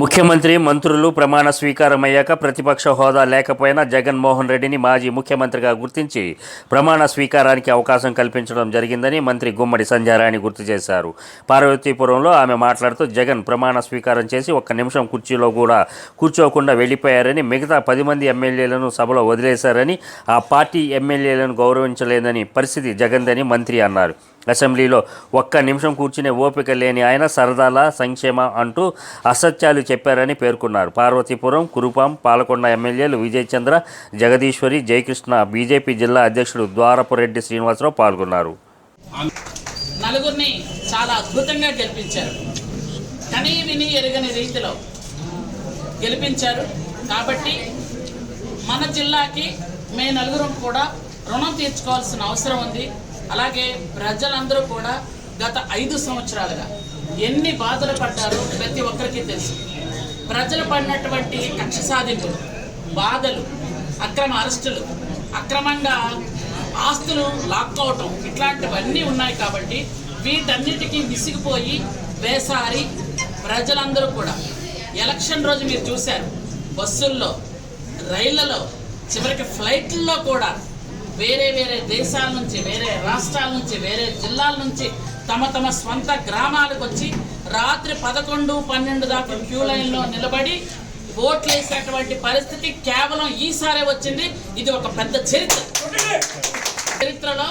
ముఖ్యమంత్రి మంత్రులు ప్రమాణ స్వీకారం అయ్యాక ప్రతిపక్ష హోదా లేకపోయినా జగన్మోహన్ రెడ్డిని మాజీ ముఖ్యమంత్రిగా గుర్తించి ప్రమాణ స్వీకారానికి అవకాశం కల్పించడం జరిగిందని మంత్రి గుమ్మడి సంధ్యారాణి గుర్తు చేశారు. పార్వతీపురంలో ఆమె మాట్లాడుతూ జగన్ ప్రమాణ స్వీకారం చేసి ఒక్క నిమిషం కుర్చీలో కూడా కూర్చోకుండా వెళ్ళిపోయారని మిగతా పది మంది ఎమ్మెల్యేలను సభలో వదిలేశారని ఆ పార్టీ ఎమ్మెల్యేలను గౌరవించలేదని పరిస్థితి జగన్దని మంత్రి అన్నారు. అసెంబ్లీలో ఒక్క నిమిషం కూర్చునే ఓపిక లేని ఆయన సరదాల సంక్షేమ అంటూ అసత్యాలు చెప్పారని పేర్కొన్నారు. పార్వతీపురం కురుపాం పాలకొండ ఎమ్మెల్యేలు విజయచంద్ర జగదీశ్వరి జయకృష్ణ బీజేపీ జిల్లా అధ్యక్షుడు ద్వారపురెడ్డి శ్రీనివాసరావు పాల్గొన్నారు. నలుగురిని చాలా అద్భుతంగా గెలిపించారు. కనీ విని ఎరగని రీతిలో గెలిపించారు. కాబట్టి మన జిల్లాకి మే నలుగురం కూడా రుణం తీర్చుకోవాల్సిన అవసరం ఉంది. అలాగే ప్రజలందరూ కూడా గత ఐదు సంవత్సరాలుగా ఎన్ని బాధలు పడ్డారో ప్రతి ఒక్కరికి తెలుసు. ప్రజలు పడినటువంటి కక్ష సాధింపులు బాధలు అక్రమ అరెస్టులు అక్రమంగా ఆస్తులు లాక్కోవటం ఇట్లాంటివన్నీ ఉన్నాయి కాబట్టి వీటన్నిటికీ విసిగిపోయి వేసారి ప్రజలందరూ కూడా. ఎలక్షన్ రోజు మీరు చూశారు బస్సుల్లో రైళ్ళలో చివరికి ఫ్లైట్లలో కూడా వేరే వేరే దేశాల నుంచి వేరే రాష్ట్రాల నుంచి వేరే జిల్లాల నుంచి తమ తమ స్వంత గ్రామాలకు వచ్చి రాత్రి పదకొండు పన్నెండు దాకా క్యూ లైన్లో నిలబడి ఓట్లు వేసేటువంటి పరిస్థితి కేవలం ఈసారే వచ్చింది. ఇది ఒక పెద్ద చరిత్ర. చరిత్రలో